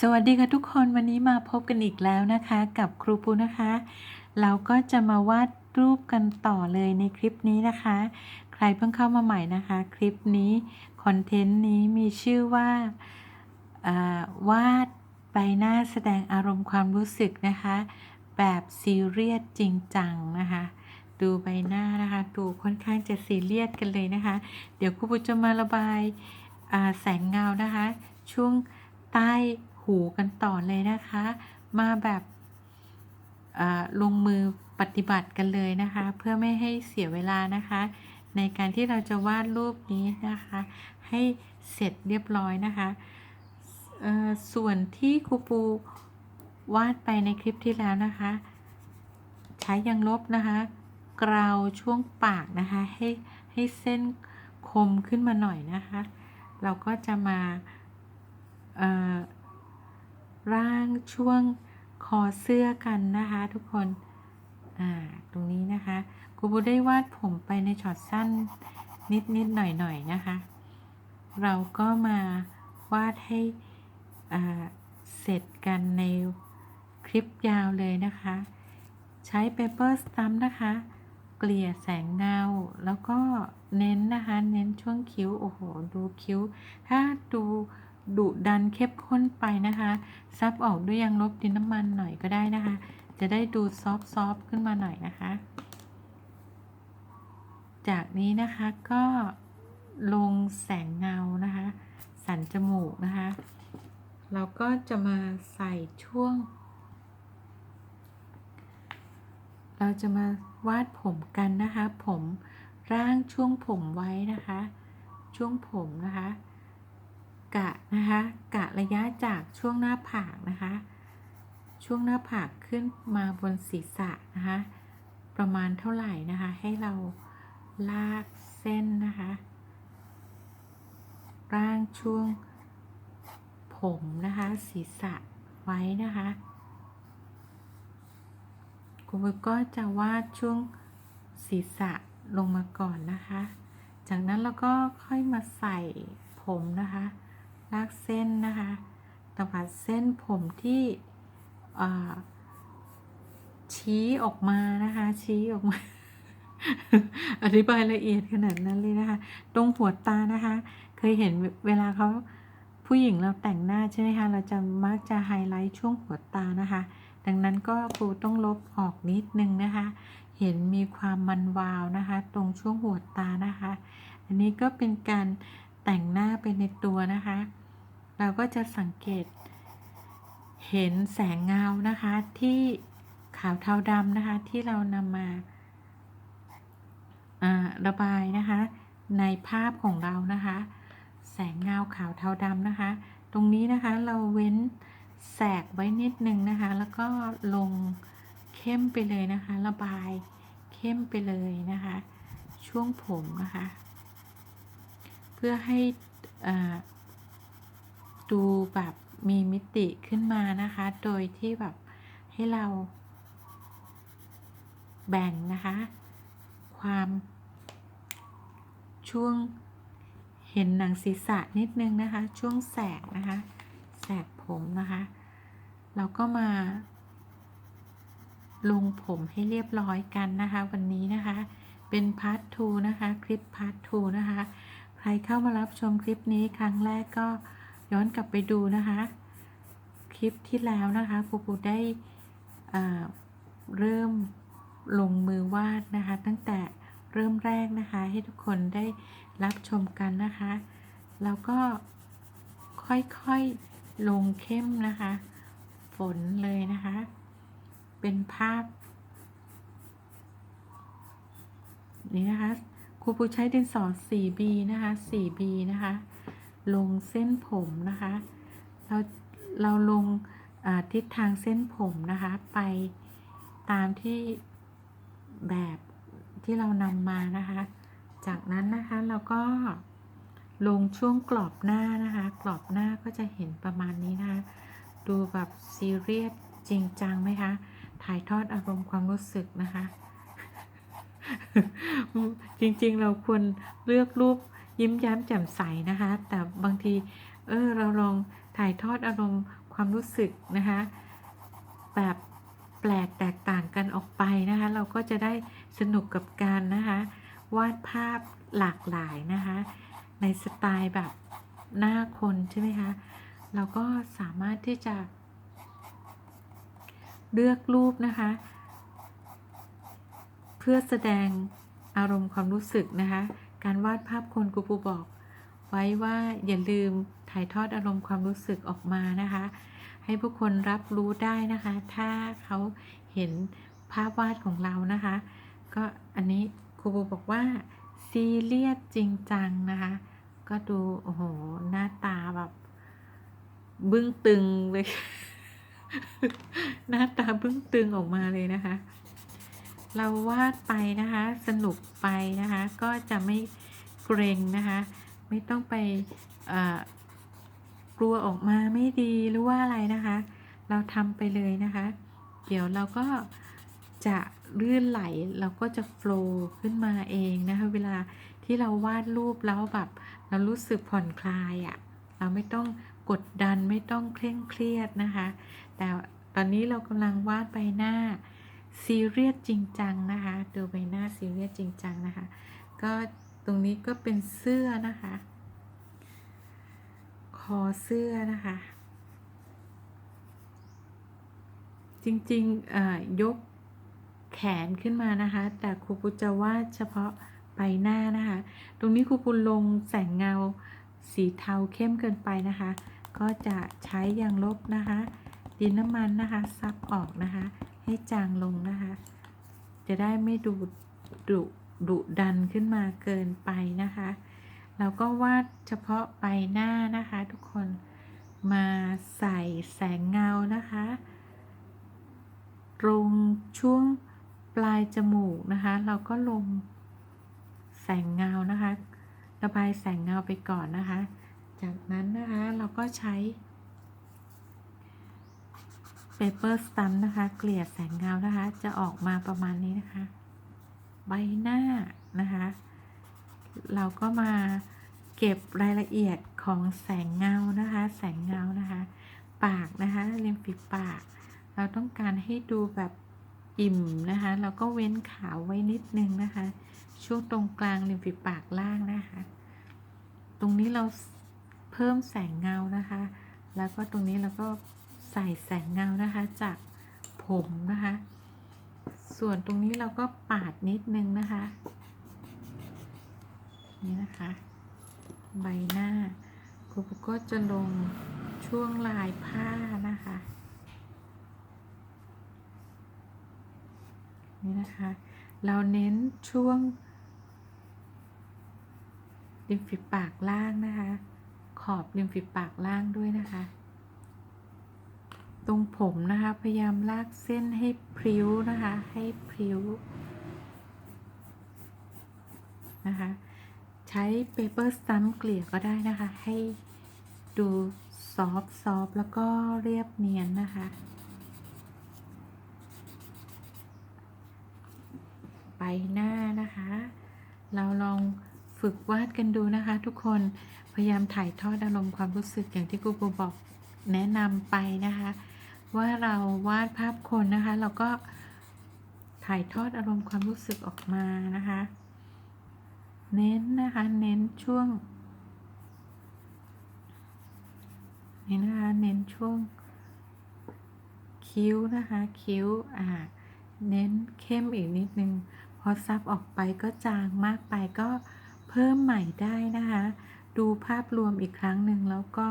สวัสดีค่ะทุกคนวันนี้มาพบกันอีกแล้วนะคะ กับครูปูนะคะ เราก็จะมาวาดรูปกันต่อเลยในคลิปนี้นะคะ ใครเพิ่งเข้ามาใหม่นะคะ คลิปนี้คอนเทนต์นี้มีชื่อว่าาวาดใบหน้าแสดงอารมณ์ความรู้สึกนะคะ แบบซีเรียสจริงจังนะคะดูใบหน้านะคะ ดูค่อนข้างจะซีเรียสกันเลยนะคะ เดี๋ยวครูปูจะมาระบายาแสงเงานะคะ ช่วงใต้ หูกันต่อเลยนะคะ มาแบบลงมือปฏิบัติกันเลยนะคะ เพื่อไม่ให้เสียเวลานะคะ ในการที่เราจะวาดรูปนี้นะคะ ให้เสร็จเรียบร้อยนะคะส่วนที่ครูปูวาดไปในคลิปที่แล้วนะคะ ใช้ยางลบนะคะกราวช่วงปากนะคะ ให้ให้เส้นคมขึ้นมาหน่อยนะคะ เราก็จะมา ร่างช่วงคอเสื้อกันนะคะ ทุกคนอ่าตรงนี้นะคะครูบูได้วาดผมไปในช็อตสั้นนิดนิดหน่อยหน่อยๆนะคะ เราก็มาวาดให้อ่าเสร็จกันในคลิปยาวเลยนะคะ ใช้เปเปอร์สตัมนะคะ เกลี่ยแสงเงา แล้วก็เน้นนะคะ เน้นช่วงคิ้ว โอ้โห ดูคิ้ว ถ้าดู ดุดันเข้มข้นไปนะคะซับออกด้วยยางลบดินน้ำมันหน่อยก็ได้นะคะ จะได้ดูซอฟซอฟขึ้นมาหน่อยนะคะ จากนี้นะคะก็ลงแสงเงานะคะ สันจมูกนะคะ เราก็จะมาใส่ช่วง เราจะมาวาดผมกันนะคะ ผมร่างช่วงผมไว้นะคะ ช่วงผมนะคะ กะนะคะกะระยะจากช่วงหน้าผากนะคะ ช่วงหน้าผากขึ้นมาบนศีรษะนะคะประมาณเท่าไหร่นะคะ ให้เราลากเส้นนะคะร่างช่วงผมนะคะ ศีรษะไว้นะคะคุณบุก็จะวาดช่วงศีรษะลงมาก่อนนะคะ จากนั้นเราก็ค่อยมาใส่ผมนะคะ ลากเส้นนะคะตวัดเส้นผมที่ชี้ออกมานะคะ ชี้ออกมา อธิบายละเอียดขนาดนั้นเลยนะคะ ตรงหัวตานะคะ เคยเห็นเวลาเขาผู้หญิงเราแต่งหน้าใช่ไหมคะ เราจะมักจะไฮไลท์ช่วงหัวตานะคะ ดังนั้นก็ครูต้องลบออกนิดนึงนะคะ เห็นมีความมันวาวนะคะ ตรงช่วงหัวตานะคะ อันนี้ก็เป็นการแต่งหน้าไปในตัวนะคะ เราก็จะสังเกต เห็นแสงเงานะคะที่ขาวเทาดำนะคะที่เรานำมาระบายนะคะ ในภาพของเรานะคะ แสงเงาขาวเทาดำนะคะ ตรงนี้นะคะเราเว้นแสกไว้นิดนึงนะคะ แล้วก็ลงเข้มไปเลยนะคะ ระบายเข้มไปเลยนะคะ ช่วงผมนะคะ เพื่อให้อ่า ดูแบบมีมิติขึ้นมานะคะ โดยที่แบบให้เรา แบ่งนะคะ ความช่วงเห็นหนังศีรษะนิดนึงนะคะ ช่วงแสกนะคะ แสกผมนะคะ เราก็มา ลงผมให้เรียบร้อยกันนะคะ วันนี้นะคะ เป็นพาร์ท2นะคะ คลิปพาร์ท2นะคะ ใครเข้ามารับชมคลิปนี้ครั้งแรกก็ ย้อนกลับไปดูนะคะ คลิปที่แล้วนะคะครูปูได้เริ่มลงมือวาดนะคะ ตั้งแต่เริ่มแรกนะคะ ให้ทุกคนได้รับชมกันนะคะ แล้วก็ค่อยๆลงเข้มนะคะ ฝนเลยนะคะ เป็นภาพ นี่นะคะครูปูใช้ดินสอ 4B นะคะ 4B นะคะ ลงเส้นผมนะคะ เราเราลงทิศทางเส้นผมนะคะ ไปตามที่แบบที่เรานำมานะคะ จากนั้นนะคะเราก็ลงช่วงกรอบหน้านะคะ กรอบหน้าก็จะเห็นประมาณนี้นะคะ ดูแบบซีเรียสจริงจังไหมคะ ถ่ายทอดอารมณ์ความรู้สึกนะคะ จริงๆเราควรเลือกรูป ยิ้มแย้มแจ่มใสนะคะ แต่บางทีเออเราลองถ่ายทอดอารมณ์ความรู้สึกนะคะแบบแปลกแตกต่างกันออกไปนะคะ เราก็จะได้สนุกกับการนะคะวาดภาพหลากหลายนะคะ ในสไตล์แบบหน้าคนใช่ไหมคะเราก็สามารถที่จะ เลือกรูปนะคะ เพื่อแสดงอารมณ์ความรู้สึกนะคะ การวาดภาพคนครูปูบอก ไว้ว่าอย่าลืมถ่ายทอดอารมณ์ความรู้สึกออกมานะคะ ให้ผู้คนรับรู้ได้นะคะ ถ้าเขาเห็นภาพวาดของเรานะคะ ก็อันนี้ครูปูบอกว่าซีเรียสจริงจังนะคะ ก็ดูโอ้โหหน้าตาแบบบึ้งตึงเลย หน้าตาบึ้งตึงออกมาเลยนะคะ เราวาดไปนะคะ สนุกไปนะคะ ก็จะไม่เกรงนะคะ ไม่ต้องไปกลัวออกมาไม่ดีหรือว่าอะไรนะคะ เราทำไปเลยนะคะ เดี๋ยวเราก็จะลื่นไหลเราก็จะโฟล์ขึ้นมาเองนะคะเวลาที่เราวาดรูปแล้วแบบเรารู้สึกผ่อนคลายอะ่ะเราไม่ต้องกดดันไม่ต้องเคร่งเครียดนะคะ แต่ตอนนี้เรากำลังวาดใบหน้า ซีเรียสจริงจังนะคะ ดูใบหน้าซีเรียสจริงจังนะคะ ก็ตรงนี้ก็เป็นเสื้อนะคะ คอเสื้อนะคะ จริงๆอ่อยกแขนขึ้นมานะคะ แต่ครูปุจะวาดเฉพาะใบหน้านะคะ ตรงนี้ครูปุลงแสงเงาสีเทาเข้มเกินไปนะคะ ก็จะใช้ยางลบนะคะ ดินน้ำมันนะคะ ซับออกนะคะ ให้จางลงนะคะ จะได้ไม่ดูดุดุดันขึ้นมาเกินไปนะคะ เราก็วาดเฉพาะใบหน้านะคะ ทุกคนมาใส่แสงเงานะคะ ตรงช่วงปลายจมูกนะคะ เราก็ลงแสงเงานะคะ ระบายแสงเงาไปก่อนนะคะ จากนั้นนะคะเราก็ใช้ เปเปอร์สตัมนะคะ เกลี่ยแสงเงานะคะ จะออกมาประมาณนี้นะคะ ใบหน้านะคะ เราก็มาเก็บรายละเอียดของแสงเงานะคะ แสงเงานะคะ ปากนะคะริมฝีปาก เราต้องการให้ดูแบบอิ่มนะคะ เราก็เว้นขาวไว้นิดนึงนะคะ ช่วงตรงกลางริมฝีปากล่างนะคะ ตรงนี้เราเพิ่มแสงเงานะคะ แล้วก็ตรงนี้เราก็ ใส่แสงเงานะคะจากผมนะคะ ส่วนตรงนี้เราก็ปาดนิดนึงนะคะ นี่นะคะ ใบหน้าครูปุก็จะลงช่วงลายผ้านะคะ นี่นะคะ เราเน้นช่วงริมฝีปากล่างนะคะ ขอบริมฝีปากล่างด้วยนะคะ ตรงผมนะคะ พยายามลากเส้นให้พริ้วนะคะ ให้พริ้วนะคะ ใช้เปเปอร์สตัมเกลี่ยก็ได้นะคะ ให้ดูซอฟซอฟแล้วก็เรียบเนียนนะคะ ใบหน้านะคะ เราลองฝึกวาดกันดูนะคะ ทุกคนพยายามถ่ายทอดอารมณ์ความรู้สึกอย่างที่ครูปูบอกแนะนำไปนะคะ ว่าเราวาดภาพคนนะคะ เราก็ถ่ายทอดอารมณ์ความรู้สึกออกมานะคะ เน้นนะคะ เน้นช่วงนี่นะคะเน้นช่วงคิ้วนะคะคิ้วอ่าเน้นเข้มอีกนิดนึงพอซับออกไปก็จางมากไปก็เพิ่มใหม่ได้นะคะ ดูภาพรวมอีกครั้งหนึ่งแล้วก็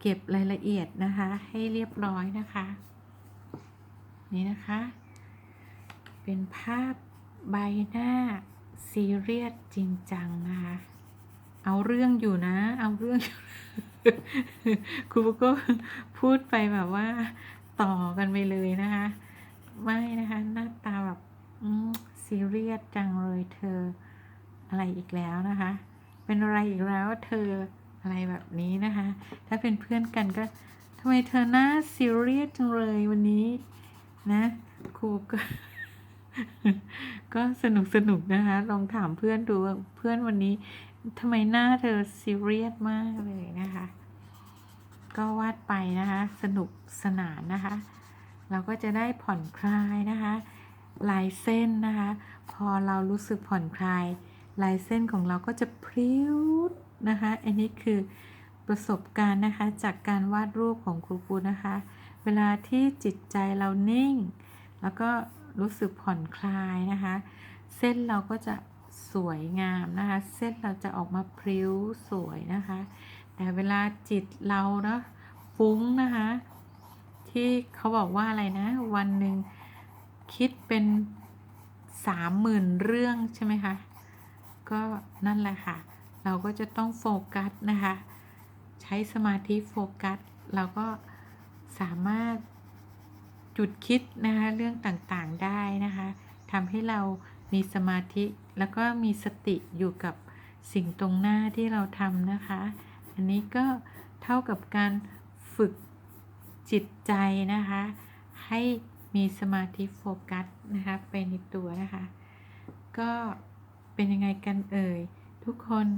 เก็บรายละเอียดนะคะ ให้เรียบร้อยนะคะ นี่นะคะ เป็นภาพใบหน้าซีเรียสจริงจังนะคะ เอาเรื่องอยู่นะ เอาเรื่องอยู่ครูก็พูดไปแบบว่าต่อกันไปเลยนะคะ ไม่นะคะ หน้าตาแบบซีเรียสจังเลยเธออะไรอีกแล้วนะคะ เป็นอะไรอีกแล้วเธอ อะไรแบบนี้นะคะ ถ้าเป็นเพื่อนกันก็ทำไมเธอหน้าซีเรียสจังเลยวันนี้นะครูก็ก็สนุกสนุกนะคะ ลองถามเพื่อนดูเพื่อนวันนี้ทำไมหน้าเธอซีเรียสมากเลยนะคะ ก็ก็วาดไปนะคะ สนุกสนานนะคะ เราก็จะได้ผ่อนคลายนะคะลายเส้นนะคะ พอเรารู้สึกผ่อนคลายลายเส้นของเราก็จะพริ้ว นะคะ อันนี้คือประสบการณ์นะคะจากการวาดรูปของครูปูนะคะ เวลาที่จิตใจเรานิ่ง แล้วก็รู้สึกผ่อนคลายนะคะ เส้นเราก็จะสวยงามนะคะ เส้นเราจะออกมาพริ้วสวยนะคะ แต่เวลาจิตเราเนาะฟุ้งนะคะ ที่เขาบอกว่าอะไรนะ วันหนึ่งคิดเป็นสามหมื่นเรื่องใช่ไหมคะ ก็นั่นแหละค่ะ เราก็จะต้องโฟกัสนะคะ ใช้สมาธิโฟกัส เราก็สามารถจุดคิดนะคะเรื่องต่างๆได้นะคะทำให้เรามีสมาธิแล้วก็มีสติอยู่กับสิ่งตรงหน้าที่เราทำนะคะ อันนี้ก็เท่ากับการฝึกจิตใจนะคะ ให้มีสมาธิโฟกัสนะคะไปในตัวนะคะ ก็เป็นยังไงกันเอ่ย ทุกคน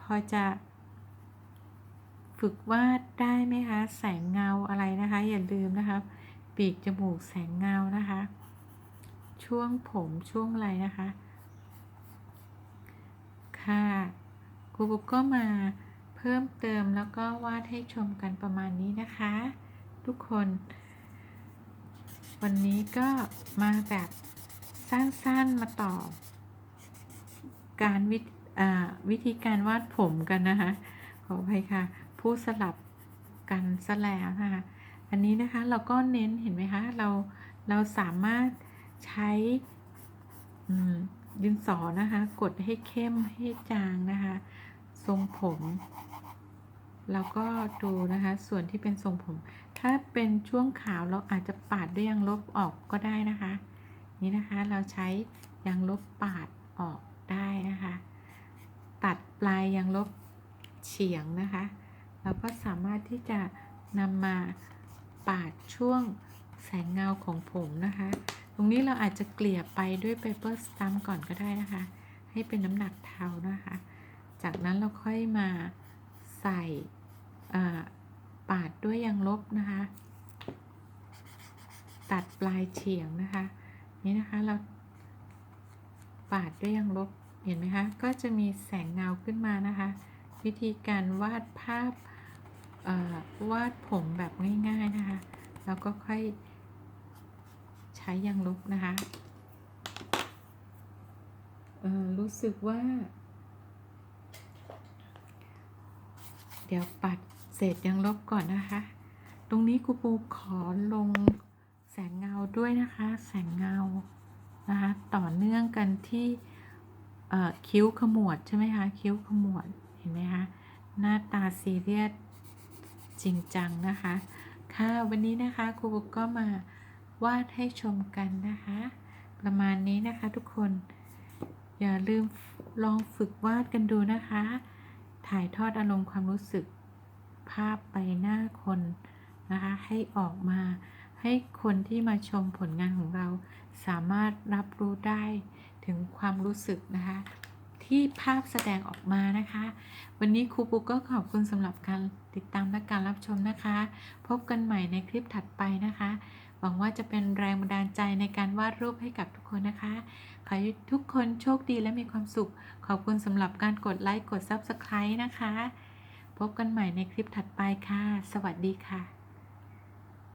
พอจะ ฝึกวาดได้ไหมคะ แสงเงาอะไรนะคะ อย่าลืมนะคะ ปีกจมูกแสงเงานะคะ ช่วงผมช่วงอะไรนะคะ ค่ะครูบุ๊กก็มาเพิ่มเติมแล้วก็วาดให้ชมกันประมาณนี้นะคะ ทุกคน วันนี้ก็มาแบบสั้นๆมาต่อการวิ วิธีการวาดผมกันนะคะขออภัยค่ะพูดสลับกันซะแล้วนะคะอันนี้นะคะเราก็เน้นเห็นไหมคะเราเราสามารถใช้ดินสอนะคะกดให้เข้มให้จางนะคะทรงผมแล้วก็ดูนะคะส่วนที่เป็นทรงผม ถ้าเป็นช่วงขาวเราอาจจะปาดด้วยยางลบออกก็ได้นะคะ นี่นะคะเราใช้ยางลบปาดออกได้นะคะ ตัดปลายยางลบเฉียงนะคะ เราก็สามารถที่จะนำมาปาดช่วงแสงเงาของผมนะคะ ตรงนี้เราอาจจะเกลี่ยไปด้วยเปเปอร์สตัมก่อนก็ได้นะคะ ให้เป็นน้ำหนักเทานะคะ จากนั้นเราค่อยมาใส่ปาดด้วยยางลบนะคะ ตัดปลายเฉียงนะคะ นี่นะคะเราปาดด้วยยางลบ เห็นไหมคะ ก็จะมีแสงเงาขึ้นมานะคะ วิธีการวาดภาพวาดผมแบบง่าย ๆนะคะ แล้วก็ค่อยใช้ยางลบนะคะรู้สึกว่า เดี๋ยวปัดเศษยางลบก่อนนะคะ ตรงนี้ครูปูขอลงแสงเงาด้วยนะคะ แสงเงานะคะ ต่อเนื่องกันที่ คิ้วขมวดใช่ไหมคะ คิ้วขมวด เห็นไหมคะ หน้าตาซีเรียสจริงจังนะคะ ค่ะ วันนี้นะคะครูบุ๊กก็มาวาดให้ชมกันนะคะ ประมาณนี้นะคะทุกคน อย่าลืมลองฝึกวาดกันดูนะคะ ถ่ายทอดอารมณ์ความรู้สึกภาพใบหน้าคนนะคะ ให้ออกมาให้คนที่มาชมผลงานของเราสามารถรับรู้ได้ ถึงความรู้สึกนะคะ ที่ภาพแสดงออกมานะคะ วันนี้ครูปุ๊กก็ขอบคุณสำหรับการติดตามและการรับชมนะคะ พบกันใหม่ในคลิปถัดไปนะคะ หวังว่าจะเป็นแรงบันดาลใจในการวาดรูปให้กับทุกคนนะคะ ขอให้ทุกคนโชคดีและมีความสุข ขอบคุณสำหรับการกดไลค์กด Subscribe นะคะ พบกันใหม่ในคลิปถัดไปค่ะ สวัสดีค่ะ